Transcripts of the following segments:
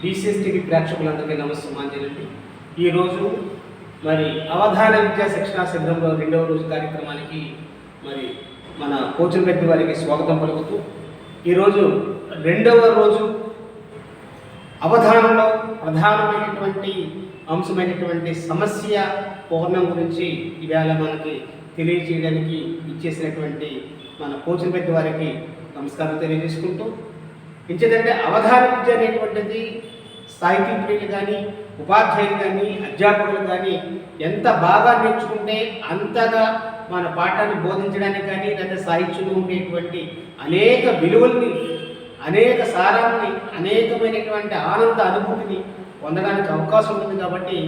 BCs TV ప్రేక్షకులందరికీ నమస్సుమాంజలండి ఈరోజు మరి అవధాన విద్యా శిక్షణ శిబిరంలో రెండవ రోజు కార్యక్రమానికి మరి మన కోచంపెట్టి వారికి స్వాగతం పలుకుతూ ఈరోజు రెండవ రోజు అవధానంలో ప్రధానమైనటువంటి అంశమైనటువంటి సమస్య పౌర్ణం గురించి ఇవాళ మనకి తెలియజేయడానికి ఇచ్చేసినటువంటి మన కోచంపెట్టి వారికి నమస్కారం తెలియజేసుకుంటూ ఇంచేదంటే అవధాన విద్య అనేటువంటిది సాహితీప్రియులు కానీ ఉపాధ్యాయులు కానీ అధ్యాపకులు కానీ ఎంత బాగా నేర్చుకుంటే అంతగా మన పాఠాన్ని బోధించడానికి కానీ లేదా సాహిత్యంలో ఉండేటువంటి అనేక విలువల్ని అనేక సారాన్ని అనేకమైనటువంటి ఆనంద అనుభూతిని పొందడానికి అవకాశం ఉంటుంది కాబట్టి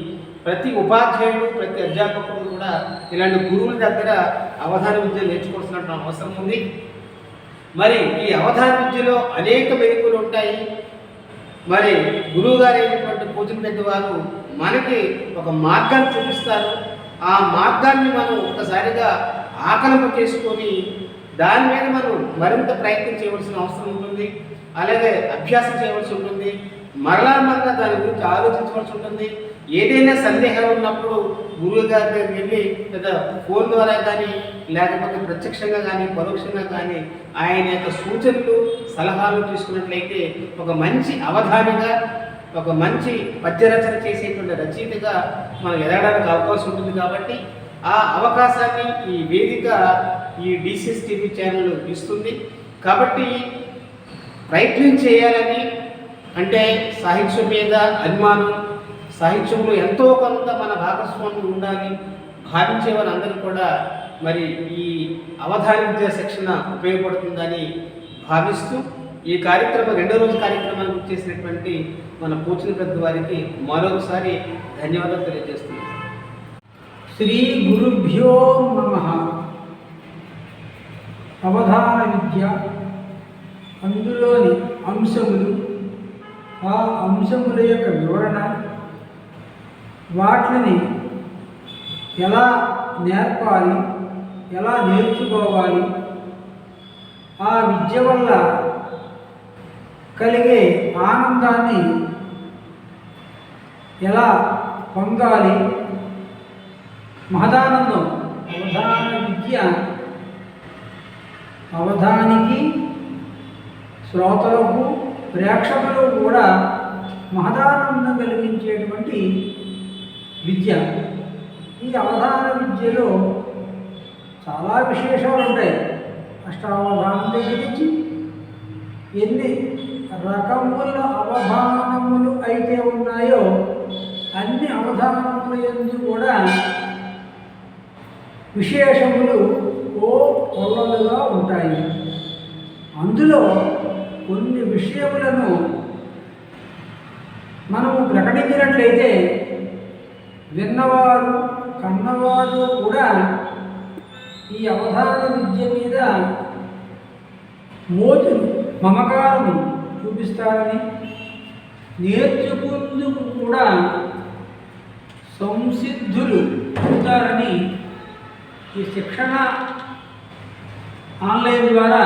ప్రతి ఉపాధ్యాయుడు ప్రతి అధ్యాపకుడు కూడా ఇలాంటి గురువుల దగ్గర అవధాన విద్య నేర్చుకోవాల్సిన అవసరం ఉంది. మరి ఈ అవధాన విద్యలో అనేక మెరుగులు ఉంటాయి. మరి గురువుగారు అయినటువంటి పూజలు పెద్దవారు మనకి ఒక మార్గాన్ని చూపిస్తారు. ఆ మార్గాన్ని మనం ఒక్కసారిగా ఆకలింప చేసుకొని దాని మీద మనం మరింత ప్రయత్నం చేయవలసిన అవసరం ఉంటుంది. అలాగే అభ్యాసం చేయవలసి ఉంటుంది. మరలా మరలా దాని గురించి ఆలోచించవలసి ఉంటుంది. ఏదైనా సందేహాలు ఉన్నప్పుడు గురువు గారి దగ్గరికి వెళ్ళి లేదా ఫోన్ ద్వారా కానీ లేకపోతే ప్రత్యక్షంగా కానీ పరోక్షంగా కానీ ఆయన యొక్క సూచనలు సలహాలు తీసుకున్నట్లయితే ఒక మంచి అవధానిగా ఒక మంచి పద్యరచన చేసేటువంటి రచయితగా మనం ఎదగడానికి అవకాశం ఉంటుంది కాబట్టి ఆ అవకాశాన్ని ఈ వేదిక ఈ డిసిఎస్ టీవీ ఛానల్ ఇస్తుంది. కాబట్టి ప్రయత్నం చేయాలని అంటే సాహిత్యం మీద అభిమానం సాహిత్యంలో ఎంతో కొంత మన భాగస్వామ్యం ఉండాలి భావించే వారందరూ కూడా మరి ఈ అవధాన శిక్షణ ఉపయోగపడుతుందని భావిస్తూ ఈ కార్యక్రమం రెండో రోజు కార్యక్రమానికి చేసినటువంటి మన పూచిన పెద్ద వారికి మరొకసారి ధన్యవాదాలు తెలియజేస్తున్నాను. శ్రీ గురుభ్యో నమ. అవధాన విద్య అందులోని అంశములు ఆ అంశముల యొక్క వివరణ వాటిని ఎలా నేర్పాలి ఎలా నేర్చుకోవాలి ఆ విద్య వల్ల కలిగే ఆనందాన్ని ఎలా పొందాలి? మహదానందం అవధాన విద్య అవధానికి శ్రోతలకు ప్రేక్షకులు కూడా మహదానందం కలిగించేటువంటి విద్య. ఈ అవధాన విద్యలో చాలా విశేషాలు ఉంటాయి. అష్టావధానం దగ్గర నుంచి ఎన్ని రకముల అవధానములు అయితే ఉన్నాయో అన్ని అవధానముల ఎందు కూడా విశేషములు ఓ కొల్లలుగా ఉంటాయి. అందులో కొన్ని విషయములను మనము ప్రకటించినట్లయితే విన్నవారు కన్నవారు కూడా ఈ అవధాన విద్య మీద మోజు మమకారము చూపిస్తారని నేర్చుకుందుకు కూడా సంసిద్ధులు అవుతారని ఈ శిక్షణ ఆన్లైన్ ద్వారా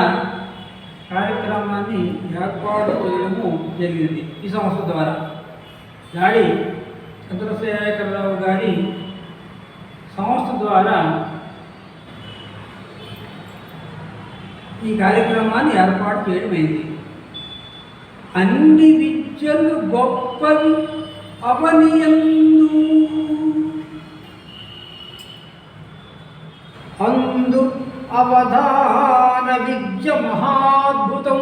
కార్యక్రమాన్ని ఏర్పాటు చేయడము జరిగింది ఈ సంస్థ ద్వారా. దాడి చంద్రశేఖరరావు గారి సంస్థ ద్వారా ఈ కార్యక్రమాన్ని ఏర్పాటు చేయడమైంది అన్ని విద్యలు గొప్పవి అవనియందు. అందు అవధాన విద్య మహాద్భుతం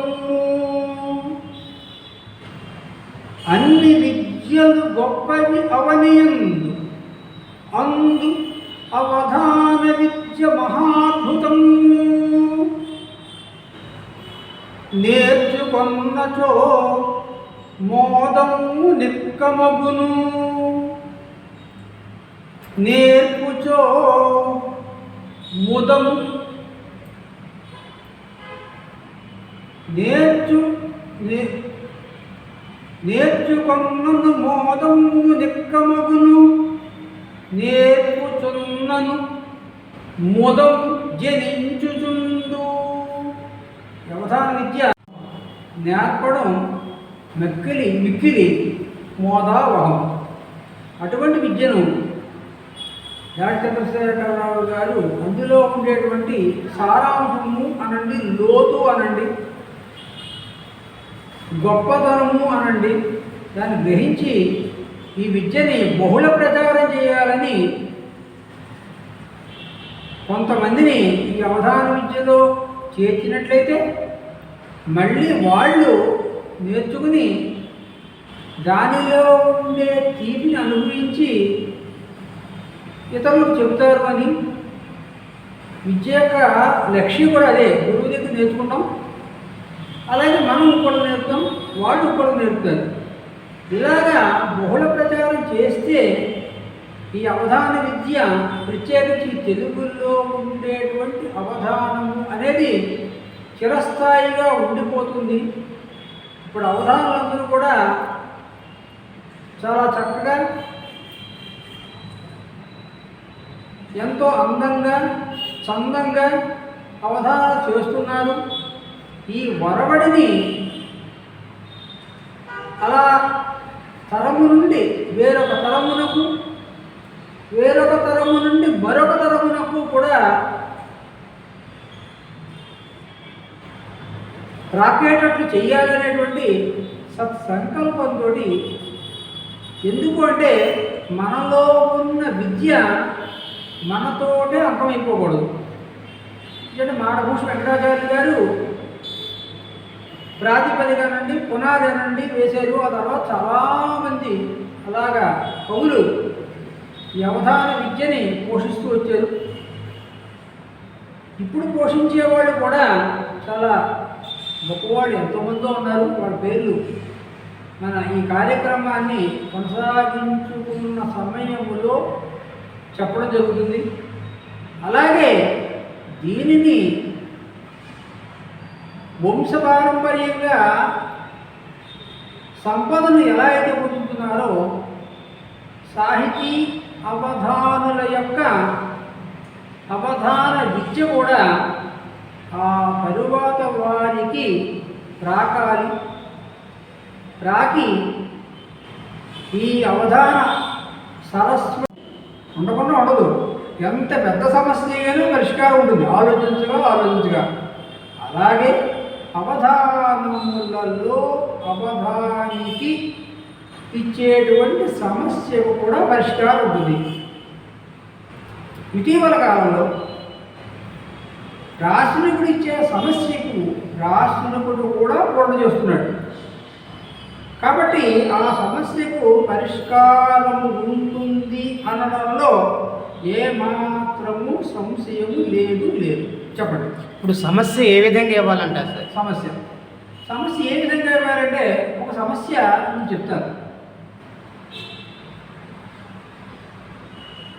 అన్ని విద్య విద్యలు గొప్పవి అవనియందు అందు అవధాన విద్య మహాద్భుతం నేర్చుకొన్నచో మోదము నిక్కమగును నేర్పుచో ముదం నేర్చు నే- నేర్చుకొన్నను మోదము నిక్కమగును నేర్పుచున్నను ముదం జనించుచుండు. వ్యవధాన విద్య నేర్పడం మెక్కిలి మిక్కిలి మోదావహం. అటువంటి విద్యను చంద్రశేఖరరావు గారు అందులో ఉండేటువంటి సారాంశము అనండి లోతు అనండి. గొప్పతనము అనండి. దాన్ని గ్రహించి ఈ విద్యని బహుళ ప్రచారం చేయాలని కొంతమందిని ఈ అవధాన విద్యలో చేర్చినట్లయితే మళ్ళీ వాళ్ళు నేర్చుకుని దానిలో ఉండే తీపిని అనుభవించి ఇతరులకు చెబుతారు అని విద్య యొక్క లక్ష్యం కూడా అదే. గురువు దగ్గర నేర్చుకుంటాం. అలాగే మనం కూడా నేర్పుతాం వాళ్ళు కూడా నేర్పుతారు. ఇలాగా బహుళ ప్రచారం చేస్తే ఈ అవధాన విద్య ప్రత్యేకించి తెలుగులో ఉండేటువంటి అవధానము అనేది చిరస్థాయిగా ఉండిపోతుంది. ఇప్పుడు అవధానులందరూ కూడా చాలా చక్కగా ఎంతో అందంగా చందంగా అవధానాలు చేస్తున్నారు. ఈ వరవడిని అలా తరము నుండి వేరొక తరమునకు వేరొక తరము నుండి మరొక తరమునకు కూడా రాకేటట్లు చేయాలనేటువంటి సత్సంకల్పంతో ఎందుకు అంటే మనలో ఉన్న విద్య మనతోటే అంతమైపోకూడదు. ఎందుకంటే మాడభూషణ వెంకటాచార్య గారు ప్రాతిపదికనండి పునాది నుండి వేశారు ఆ తర్వాత చాలామంది అలాగా కవులు వ్యవధాన విద్యని పోషిస్తూ వచ్చారు. ఇప్పుడు పోషించేవాళ్ళు కూడా చాలా గొప్పవాళ్ళు ఎంతోమందో ఉన్నారు. వాళ్ళ పేర్లు మన ఈ కార్యక్రమాన్ని కొనసాగించుకున్న సమయంలో చెప్పడం జరుగుతుంది. అలాగే దీనిని వంశపారంపర్యంగా సంపదను ఎలా అయితే పొందుతున్నారో సాహితీ అవధానుల యొక్క అవధాన విద్య కూడా ఆ తరువాత వారికి రాకాలి. రాకి ఈ అవధాన సరస్వ ఉండకుండా ఉండదు. ఎంత పెద్ద సమస్య అయినా పరిష్కారం ఉంటుంది. ఆలోచించగా ఆలోచించగా అలాగే అవధానములలో అవధానికి ఇచ్చేటువంటి సమస్యకు కూడా పరిష్కారం ఉంటుంది. ఇటీవల కాలంలో రాష్ట్రకుడు ఇచ్చే సమస్యకు రాష్ట్రకుడు కూడా పూర్ణ చేస్తున్నాడు. కాబట్టి ఆ సమస్యకు పరిష్కారము ఉంటుంది అనడంలో ఏమాత్రము సంశయము లేదు లేదు. చెప్పండి. ఇప్పుడు సమస్య ఏ విధంగా ఇవ్వాలంటారు సార్? సమస్య. సమస్య ఏ విధంగా ఇవ్వాలంటే ఒక సమస్య నేను చెప్తాను.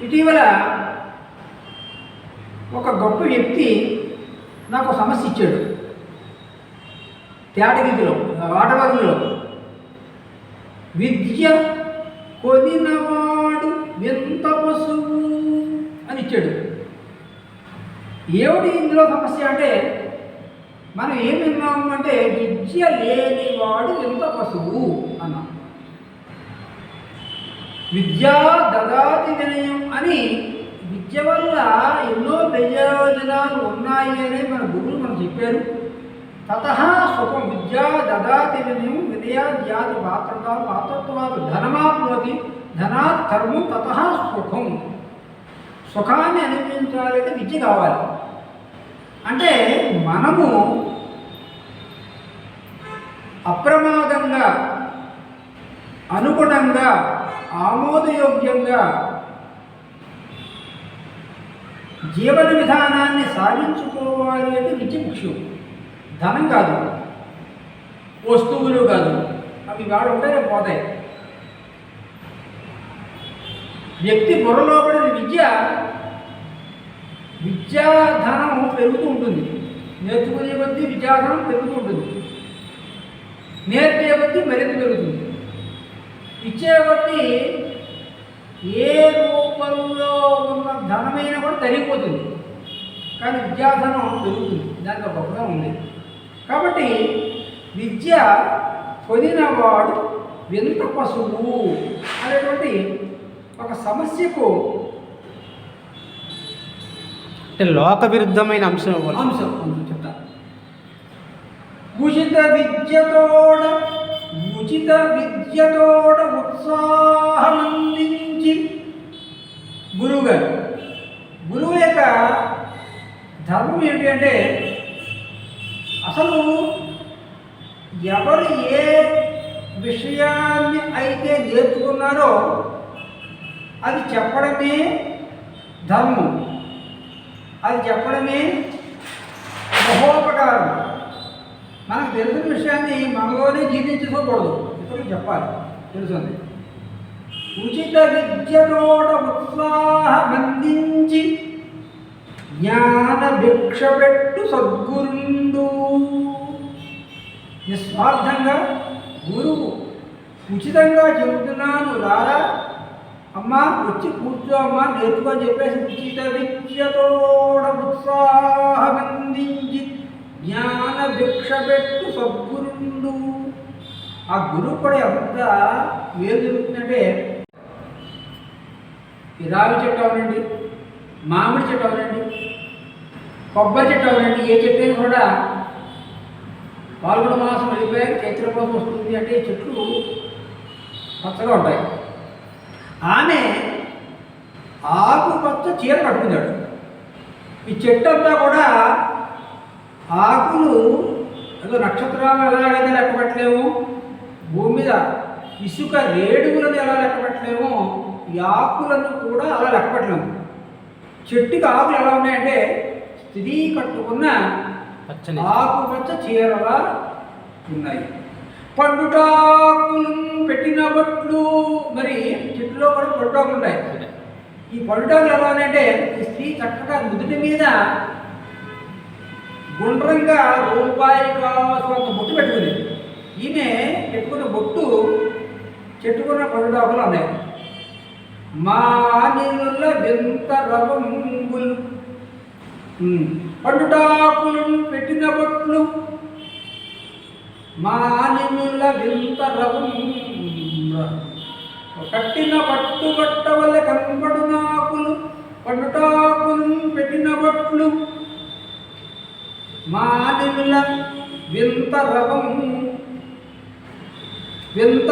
ఇటీవల ఒక గొప్ప వ్యక్తి నాకు సమస్య ఇచ్చాడు. తేటగిదిలో ఆటవాదిలో విద్య కొనినవాడు ఎంత పశువు అని ఇచ్చాడు. ఏమిటి ఇందులో సమస్య అంటే మనం ఏం విన్నాము అంటే విద్య లేనివాడు ఎంత పశువు అన్నాం. విద్యా దదాతి వినయం అని విద్య వల్ల ఎన్నో ప్రయోజనాలు ఉన్నాయి అని మన గురువులు మనం చెప్పారు. తత సుఖం విద్యా దదాతి వినయం వినయా జాతి పాత్రత పాత్రత్వాలు ధనమాప్నోతి ధనాత్ కర్మం తత సుఖం. సుఖాన్ని అనిపించాలంటే విద్య కావాలి. అంటే మనము అప్రమాదంగా అనుగుణంగా ఆమోదయోగ్యంగా జీవన విధానాన్ని సాధించుకోవాలి అంటే విద్య ముఖ్యం ధనం కాదు. వస్తువులు కాదు. అవి వాడు ఉంటే పోతాయి. వ్యక్తి బుర్రలో పడిన విద్య విద్యాధనం పెరుగుతూ ఉంటుంది. నేర్చుకునే కొద్దీ విద్యాధనం పెరుగుతూ ఉంటుంది. నేర్పే కొద్దీ మరింత పెరుగుతుంది. ఇచ్చే కొద్దీ ఏ రూపంలో ఉన్న ధనమైనా కూడా తరిగిపోతుంది. కానీ విద్యాధనం పెరుగుతుంది. దానికి ఒక గొప్పగా ఉంది. కాబట్టి విద్య పొందినవాడు వింత పశువు అనేటువంటి ఒక సమస్యకు అంటే లోక విరుద్ధమైన అంశం అంశం చెప్తా. ఉచిత విద్యతోడ ఉచిత విద్యతోడ ఉత్సాహమందించి గురువు గారు గురువు యొక్క ధర్మం ఏంటి అంటే అసలు ఎవరు ఏ విషయాన్ని అయితే నేర్చుకున్నారో అది చెప్పడమే ధర్మం. అది చెప్పడమే మహోపకారం. మనకు తెలిసిన విషయాన్ని మనలోనే జీర్ణించుకోకూడదు. ఇతరులకు చెప్పాలి. తెలుసుంది ఉచిత విద్యతోడ ఉత్సాహమందించి జ్ఞాన భిక్ష పెట్టు సద్గురుండు. నిస్వార్థంగా గురువు ఉచితంగా చెబుతున్నాను రారా? అమ్మా వచ్చి కూర్చో అమ్మ నేర్చుకో చెప్పేసి ఉచిత విద్యతోడ ఉత్సాహమందించి జ్ఞాన భిక్ష పెట్టు సద్గురుండు. ఆ గురువు కూడా ఎంత ఏం జరుగుతుందంటే రావి చెట్టు అవునండి మామిడి చెట్టు అవునండి కొబ్బరి చెట్టు అవునండి ఏ చెట్టు అయినా కూడా పాల్గొన మాసం వెళ్ళిపోయాక చైత్ర మాసం వస్తుంది అంటే ఈ చెట్లు పచ్చగా ఉంటాయి. ఆమె ఆకుపచ్చ చీర కట్టుకున్నాడు. ఈ చెట్టు అంతా కూడా ఆకులు ఏదో నక్షత్రాలు ఎలాగైతే లెక్క పెట్టలేము భూమి మీద ఇసుక రేడుగులను ఎలా లెక్క పెట్టలేమో ఈ ఆకులను కూడా అలా లెక్క పెట్టలేము చెట్టుకి ఆకులు ఎలా ఉన్నాయంటే స్త్రీ కట్టుకున్న పచ్చని ఆకుపచ్చ చీరలా ఉన్నాయి. పండుటాకులు పెట్టిన బట్లు మరి చెట్టులో కూడా పండుటాకులు ఉన్నాయి. ఈ పండుటాకులు ఎలా ఉన్నాయంటే ఈ స్త్రీ చక్కగా నుదుటి మీద గుండ్రంగా రూపాయి కావాల్సిన బొట్టు పెట్టుకుంది. ఈమె పెట్టుకున్న బొట్టు చెట్టుకున్న పండుటాకులు ఉన్నాయి. మా నీళ్ళ వింత రవంగులు పండుటాకులు పెట్టిన బొట్లు మానినుల వింత రవం. కట్టిన పట్టు బట్ట వల్ల కనపడు నాకులు పండుటాకులు పెట్టిన బట్లు. మానినుల వింత రవం. వింత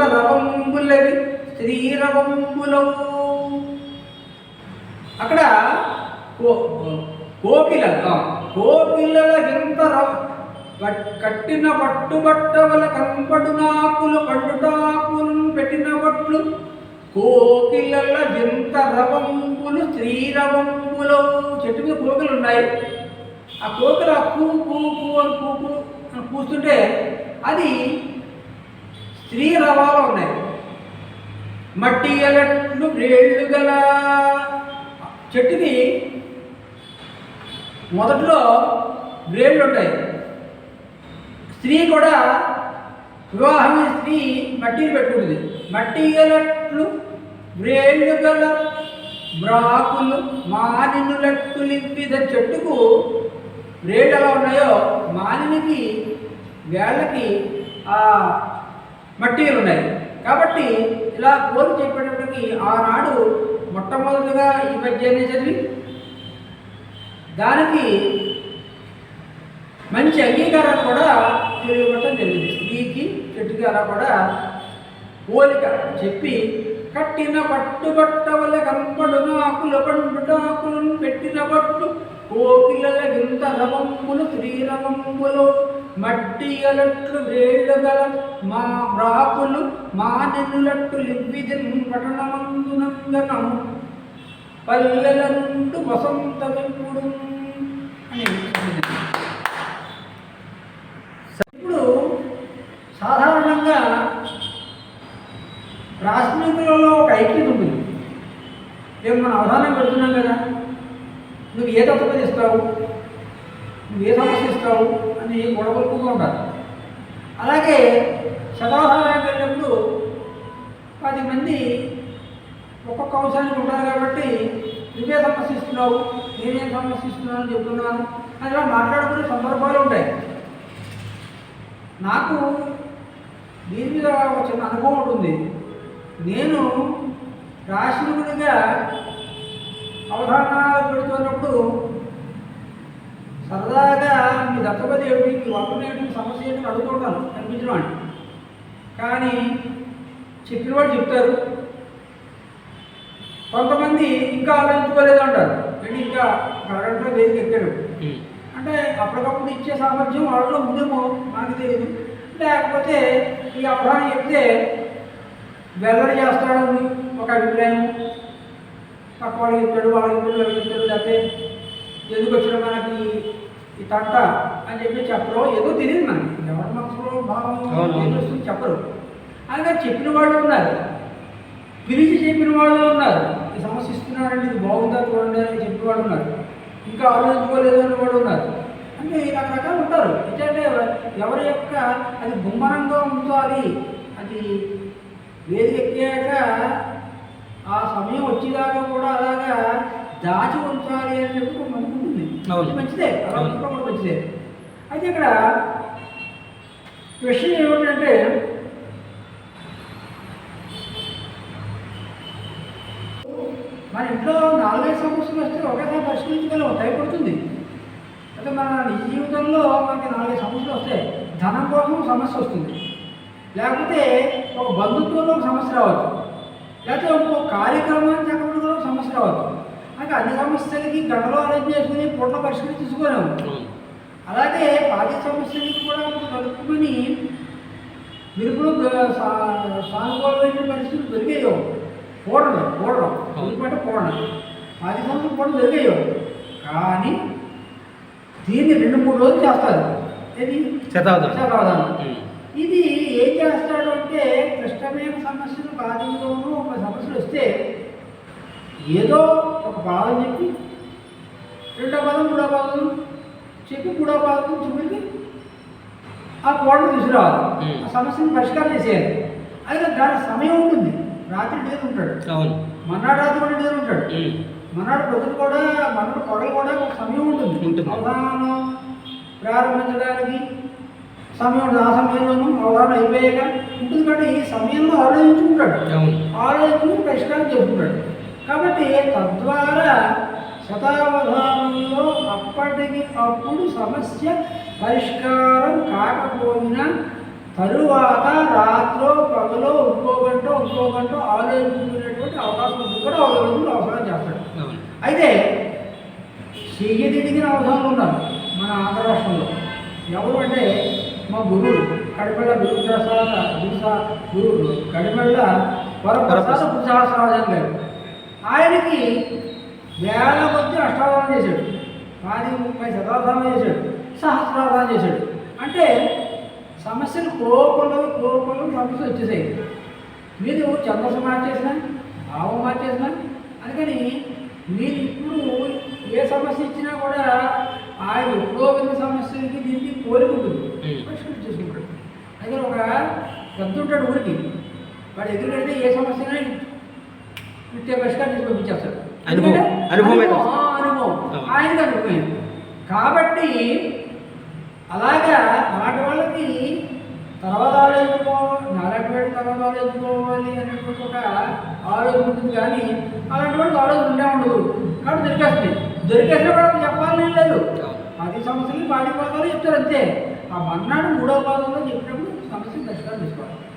అక్కడ కో- కోకిల ఆ, కోకిలల వింత కట్టిన పట్టుబట్టవల కంపడు నాకులు పండుటాకులు పెట్టిన బట్లు కోకిలల వింత రవంపులు శ్రీరవంపులు చెట్టు మీద కోకిలు ఉన్నాయి ఆ కోకిల కూ కూ కూ అని కూ అని కూస్తుంటే అది స్త్రీ రవాలు ఉన్నాయి. మట్టి ఎలట్లు వేళ్ళు గల చెట్టుది మొదట్లో వేళ్ళు ఉంటాయి. స్త్రీ కూడా వివాహమైన స్త్రీ మట్టిని పెట్టుకుంటుంది మట్టి గలట్లు వేళ్ళు గల బ్రాకులు మానినులట్టు లింపిద చెట్టుకు వేళ్ళు ఎలా ఉన్నాయో మానినికి వేళ్ళకి ఆ మట్టిలు ఉన్నాయి. కాబట్టి ఇలా పోలి చెప్పేటప్పటికి ఆనాడు మొట్టమొదటిగా ఈ మధ్యనే చదివి దానికి మంచి అంగీకారం కూడా తెలియబట్టడం జరిగింది. స్త్రీకి చెట్టుకి అలా కూడా పోలిక చెప్పి కట్టిన పట్టుబట్ట వల్ల కంపడును ఆకుల పండుటాకులను పెట్టిన పట్టు కోకిలల వింత రవంబులు శ్రీరవంబులు మట్టి అలట్లు వేళ్ళు గల మా రాకులు మా నెన్నులట్టు లివ్విదిన్ పట్టణమందునంగనము పల్లెల నుండు వసంత అని చెప్పింది. ఇప్పుడు సాధారణంగా రాష్ట్రీయులలో ఒక ఐక్యత ఉంటుంది రేపు మనం అవధానం పెడుతున్నాం కదా? నువ్వు ఏ తత్వం ఇస్తావు నువ్వు ఏ సమస్య ఇస్తావు అని గొడవలుగా ఉండాలి. అలాగే శతావధానానికి వెళ్ళినప్పుడు పది మంది ఒక్కొక్క అంశానికి ఉంటారు కాబట్టి నువ్వే సమస్య ఇస్తున్నావు నేనేం సమస్య ఇస్తున్నాను అని చెప్తున్నాను. అని ఇలా మాట్లాడుకునే సందర్భాలు ఉంటాయి. నాకు దీని మీద వచ్చిన అనుభవం ఉంటుంది. నేను రాష్ట్రుడిగా అవధానాలు పెడుతున్నప్పుడు సరదాగా మీ దత్తపతి ఏమిటి? మీ వర్తం ఏమిటి? సమస్య ఏంటి అని అడుగుతుంటాను కనిపించిన వాడిని. కానీ చెప్పిన వాడు చెప్తారు. కొంతమంది ఇంకా ఆలోచించుకోలేదు అంటారు. ఏంటి? ఇంకా అరగంటలో వేదిక ఎక్కారు. అంటే అప్పటికప్పుడు ఇచ్చే సామర్థ్యం వాళ్ళలో ఉందేమో? మనకు తెలియదు లేకపోతే ఈ అవగాహన చెప్తే వెల్లడి చేస్తాడని ఒక అభిప్రాయం. పక్క వాళ్ళు చెప్తాడు వాళ్ళు చెప్తాడు వీళ్ళు చెప్తాడు లేకపోతే ఎందుకు వచ్చిన మనకి ఈ తంట అని చెప్పి చెప్పరు. ఏదో తెలియదు మనకి. ఎవరి మనసులో భావం. ఏం వస్తుందో చెప్పరు. అలాగే చెప్పిన వాళ్ళు ఉన్నారు. పిలిచి చెప్పిన వాళ్ళు ఉన్నారు. ఈ సమస్య ఇస్తున్నారండి ఇది బాగుందా చూడండి అని చెప్పిన వాళ్ళు ఉన్నారు. ఇంకా ఆలోచించుకోలేదు అని వాళ్ళు ఉన్నారు. అంటే రకరకాలు ఉంటారు. ఏంటంటే ఎవరి యొక్క అది గుమ్మనంగా ఉంచాలి అది వేది ఎక్కాక ఆ సమయం వచ్చేదాకా కూడా అలాగా దాచి ఉంచాలి అని చెప్పి ఒక మనకు. ఇది మంచిదే. అలా. ఉంచడం మంచిదే. అయితే ఇక్కడ విషయం ఏమిటంటే మన ఇంట్లో నాలుగైదు సమస్యలు వస్తే ఒకేసారి పరిష్కరించగలం టైం పడుతుంది. అయితే మన నిజ జీవితంలో మనకి నాలుగైదు సమస్యలు వస్తాయి ధనం కోసం సమస్య వస్తుంది. లేకపోతే ఒక బంధుత్వంలో ఒక సమస్య రావచ్చు. లేకపోతే ఒక కార్యక్రమాన్ని చక్కబడుకోవడం ఒక సమస్య రావచ్చు అయితే అన్ని సమస్యలకి గంటలో ఆలోచన చేసుకుని పూట పరిష్కరించుకోలేము అలాగే పాతి సమస్యలకి కూడా మనం కలుపుకొని విలుపులు సానుకూలమైన పరిస్థితులు దొరికాయో పోవడం పోవడం ఎందుకంటే పోవడం పాతి సమస్యలు కూడా దొరికాయో కానీ దీన్ని రెండు మూడు రోజులు చేస్తారు. ఇది శతాబ్దం శతావధానం ఇది ఏం చేస్తాడు అంటే క్లిష్టమైన సమస్యలు బాధ్యతలోనూ ఒక సమస్యలు వస్తే ఏదో ఒక పాదం చెప్పి రెండో పదం మూడో పదం చెప్పి మూడో పదం చివరికి ఆ కోడలు తీసుకురావాలి. ఆ సమస్యను పరిష్కారం చేసేయాలి. అయితే దాని సమయం ఉంటుంది. రాత్రి డేరు ఉంటాడు. అవును. మన్నాడు రాత్రి కూడా డేరు ఉంటాడు. ఉమ్. మనాడు ప్రజలు కూడా మనాడు కొడలు కూడా ఒక సమయం ఉంటుంది. ప్రారంభించడానికి సమయం. ఆ సమయంలోనూ అవధానం అయిపోయాక ఉంటుంది కాబట్టి ఈ సమయంలో ఆలోచించుకుంటాడు. ఆలోచించుకుని పరిష్కారం చేసుకుంటాడు కాబట్టి తద్వారా శతావధానంలో అప్పటికి అప్పుడు సమస్య పరిష్కారం కాకపోయినా తరువాత రాత్రో పగలో ఇంకో గంట ఇంకో గంట ఆలోచించుకునేటువంటి అవకాశం కూడా ఒక రోజులు అవసరం చేస్తాడు. అయితే చెయ్యదిడిగిన అవసరాలు ఉన్నారు మన ఆంధ్ర రాష్ట్రంలో. ఎవరు అంటే మా గురువులు కడిమెళ్ళ గురుప్రసాద గురుసా గురువు. కడిమెళ్ళ వరప్రసాద గురుసహస్రాజన్ గారు. ఆయనకి వేల కొద్ది అష్టావధానం చేశాడు. పది ముప్పై శతావధానం చేశాడు. సహస్రావధానం చేశాడు. అంటే సమస్యలు కోపంలో కోపంలో సమస్యలు వచ్చేసాయి. మీరు ఛందస్సు మార్చేసిన భావం మార్చేసిన అందుకని మీరు ఇప్పుడు ఏ సమస్య ఇచ్చినా కూడా ఆయన ఎప్పుడో విన్న సమస్యలకి దీనికి పోలిక ఉంటుంది. పరిష్కరించేసుకుంటాడు చేసుకుంటాడు. అయితే ఒక పెద్ద ఉంటాడు ఊరికి. వాడు ఎదురుకెడితే ఏ సమస్య అయినా ఇట్టే పరిష్కారం చేసి పంపించేస్తాడు. అనుభవం. అనుభవం. ఆయనకి అనుభవం. కాబట్టి అలాగా అలాంటి వాళ్ళకి తర్వాత ఆలోచించుకోవాలి వాడి తర్వాత ఆలోచించుకోవాలి అనేటువంటి ఒక ఆలోచన ఉంటుంది కానీ అలాంటి వాళ్ళకి ఆలోచన ఉండే ఉండదు. కాబట్టి దొరికేస్తుంది. దొరికేసిన కూడా చెప్పాలని లేదు. పది సమస్యలు పాడి చెప్తారు అంతే. ఆ మన్నాడు మూడో పాదంలో చెప్పినప్పుడు సమస్యలు దర్శనం తీసుకోవాలి